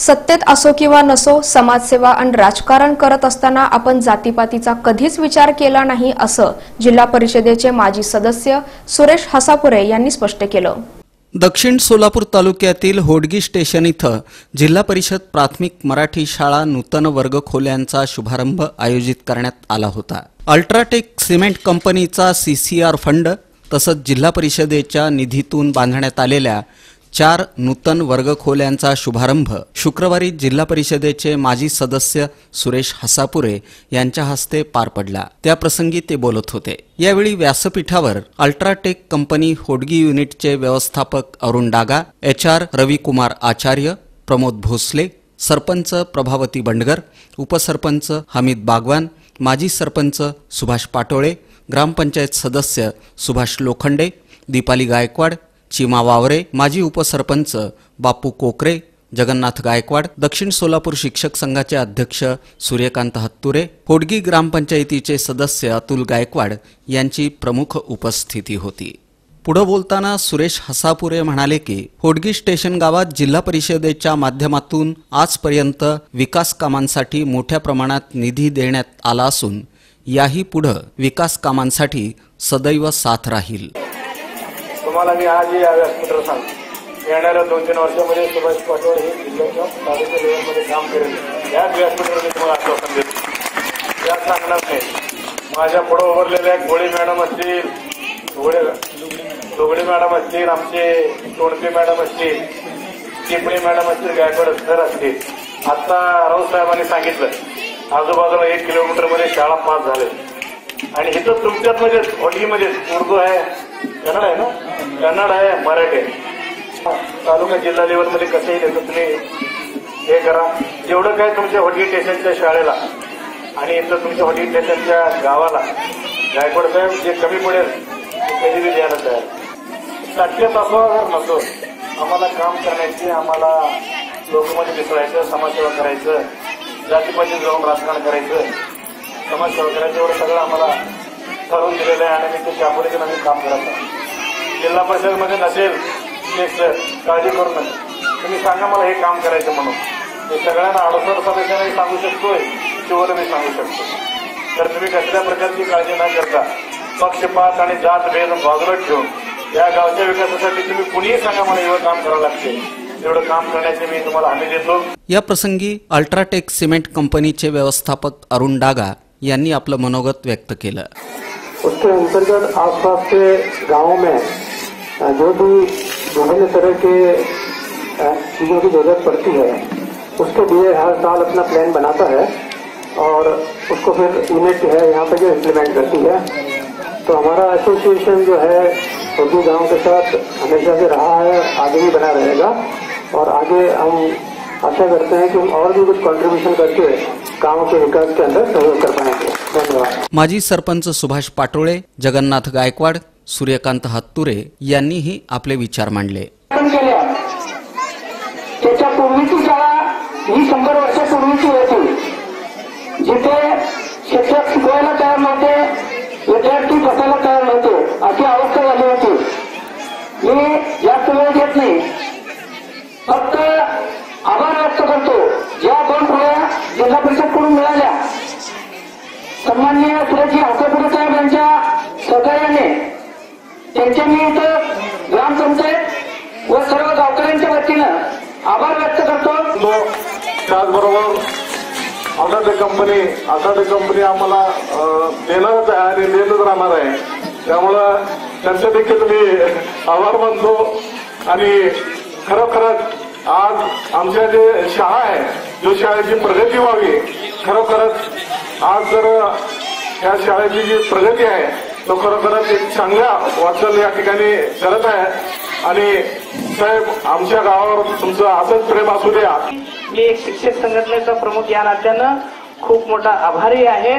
सत्तेत असो किंवा नसो समाजसेवा आणि राजकारण करत असताना आपण जातीपातीचा कधीच विचार केला नाही असं जिल्हा परिषदेचे माजी सदस्य सुरेश हसापुरे यांनी स्पष्ट केलं. दक्षिण सोलापूर तालुक्यातील होडगी स्टेशन इथं जिल्हा परिषद प्राथमिक मराठी शाळा नूतन वर्गखोल्यांचा शुभारंभ आयोजित करण्यात आला होता. अल्ट्राटेक सिमेंट कंपनीचा सीसीआर फंड तसंच जिल्हा परिषदेच्या निधीतून बांधण्यात आलेल्या चार नूतन वर्गखोल्यांचा शुभारंभ शुक्रवारी जिल्हा परिषदेचे माजी सदस्य सुरेश हसापुरे यांच्या हस्ते पार पडला. त्याप्रसंगी ते बोलत होते. यावेळी व्यासपीठावर अल्ट्राटेक कंपनी होडगी युनिटचे व्यवस्थापक अरुण डागा एच आर रविकुमार आचार्य प्रमोद भोसले सरपंच प्रभावती बंडगर उपसरपंच हमीद बागवान माजी सरपंच सुभाष पाटोळे ग्रामपंचायत सदस्य सुभाष लोखंडे दीपाली गायकवाड चिमा वावरे माजी उपसरपंच बापू कोकरे जगन्नाथ गायकवाड दक्षिण सोलापूर शिक्षक संघाचे अध्यक्ष सूर्यकांत हत्तुरे होडगी ग्रामपंचायतीचे सदस्य अतुल गायकवाड यांची प्रमुख उपस्थिती होती. पुढं बोलताना सुरेश हसापुरे म्हणाले की होडगी स्टेशन गावात जिल्हा परिषदेच्या माध्यमातून आजपर्यंत विकास कामांसाठी मोठ्या प्रमाणात निधी देण्यात आला असून याही पुढं विकास कामांसाठी सदैव साथ राहील. तुम्हाला मी आज या व्यासपीठ सांगतो. येणाऱ्या दोन तीन वर्षामध्ये सुभाष पाटोळ हे जिल्ह्याच्या तालुका लेवलमध्ये काम करेल. याच व्यासपीठावर मी तुम्हाला आश्वासन देतो. या सांगणार नाही. माझ्या पुढे उभारलेल्या गोळे मॅडम असतील गोळे दोगडे मॅडम असतील आमचे तोडके मॅडम असतील चिपळे मॅडम असतील गायकवाड सर असतील. आता राऊत साहेबांनी सांगितलं आजूबाजूला एक किलोमीटरमध्ये शाळा पास झाले आणि इथं तुमच्यात म्हणजे होडगीमध्ये उर्दू आहे. कन्नड आहे ना? कन्नड आहे मराठी. आहे तालुका जिल्हा लेवलमध्ये कसंही देतो तुम्ही हे करा. जेवढं काय तुमच्या होडगी स्टेशनच्या शाळेला आणि इथं तुमच्या होडगी स्टेशनच्या गावाला गायकवाड साहेब जे कमी पडेल ते कधी बी द्यायला तयार. सत्यात असं नसतो नसो आम्हाला काम करण्याची आम्हाला लोकमध्ये मिसळायचं समाजसेवा करायचं जातीपाशी जाऊन राजकारण करायचं समाजसेवा करायचं एवढं सगळं आम्हाला ठरवून दिलेलं आहे आणि मी ते त्यापुढे आम्ही काम करत आहे जिल्हा परिषदमध्ये नसेल ते काळजी करू नका. तुम्ही सांगा मला हे काम करायचं म्हणून. हे सगळ्यांना अडसर सदस्यांनाही सांगू शकतोय शिवला मी सांगू शकतो तर तुम्ही कसल्या प्रकारची काळजी न करता पक्षपात आणि जात भेद बाजूला ठेवून या गावच्या विकासासाठी तुम्ही कुणीही सांगा मला एवढं काम करावं लागते एवढं काम करण्याची मी तुम्हाला हमी देतो. या प्रसंगी अल्ट्राटेक सिमेंट कंपनीचे व्यवस्थापक अरुण डागा यांनी आपलं मनोगत व्यक्त केलं. उसके अंतर्गत आसपास के गाँवों में जो भी विभिन्न तरह के चीज़ों की ज़रूरत पड़ती है, उसके लिए हर साल अपना प्लान बनाता है और उसको फिर यूनिट है यहाँ पर जो इम्प्लीमेंट करती है। तो हमारा एसोसिएशन जो है उर्दू गाँव के साथ हमेशा से रहा है, आगे भी बना रहेगा और आगे हम आशा करते हैं कि हम और भी कुछ कंट्रीब्यूशन करके गांव के विकास के अंदर सहयोग कर पाएंगे धन्यवाद. माजी सरपंच सुभाष पाटोळे जगन्नाथ गायकवाड सूर्यकांत हत्तुरे यांनीही आपले विचार मांडले. त्याच्या पूर्वीची शाळा ही शंभर वर्षापूर्वीची होती. जिथे शिक्षक शिकवायला तयार नव्हते विद्यार्थी बसायला तयार नव्हते अशी अवस्था झाली होती मी जास्त वेळ घेत नाही फक्त आभार व्यक्त करतो ज्या दोन खोल्या जिल्हा परिषदकडून मिळाल्या. सन्माननीय सुरेशजी हासापुरे साहेब यांच्या सहकार्याने त्यांच्या निमित्त ग्रामपंचायत व सर्व गावकऱ्यांच्या वतीनं आभार व्यक्त करतो. तो त्याचबरोबर अटाटे कंपनी अटाटे कंपनी आम्हाला देणारच आहे आणि देतच राहणार आहे. त्यामुळं त्यांचे देखील मी आभार मानतो. आणि खरोखरच आज आमच्या जे शाळा आहे जो शाळेची प्रगती व्हावी खरोखरच आज जर या शाळेची जी प्रगती आहे तो खरोखरच एक चांगल्या वाटचाल या ठिकाणी करत आहे. आणि साहेब आमच्या गावावर तुमचं असंच प्रेम असू द्या. मी एक शिक्षक संघटनेचा प्रमुख या नात्यानं खूप मोठा आभारी आहे.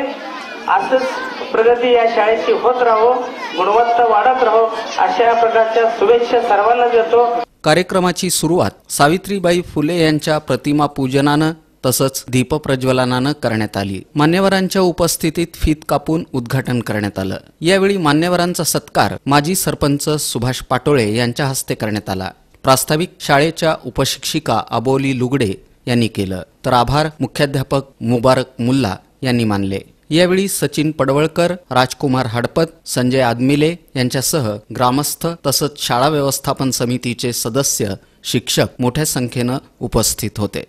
असंच प्रगती या शाळेची होत राहो गुणवत्ता वाढत राहो अशा प्रकारच्या शुभेच्छा सर्वांना देतो. कार्यक्रमाची सुरुवात सावित्रीबाई फुले यांच्या प्रतिमा पूजनानं तसंच दीपप्रज्वलनानं करण्यात आली. मान्यवरांच्या उपस्थितीत फीत कापून उद्घाटन करण्यात आलं. यावेळी मान्यवरांचा सत्कार माजी सरपंच सुभाष पाटोळे यांच्या हस्ते करण्यात आला. प्रास्ताविक शाळेच्या उपशिक्षिका अबोली लुगडे यांनी केलं. तर आभार मुख्याध्यापक मुबारक मुल्ला यांनी मानले. यावेळी सचिन पडवळकर राजकुमार हडपत संजय आदमिले यांच्यासह ग्रामस्थ तसंच शाळा व्यवस्थापन समितीचे सदस्य शिक्षक मोठ्या संख्येनं उपस्थित होते.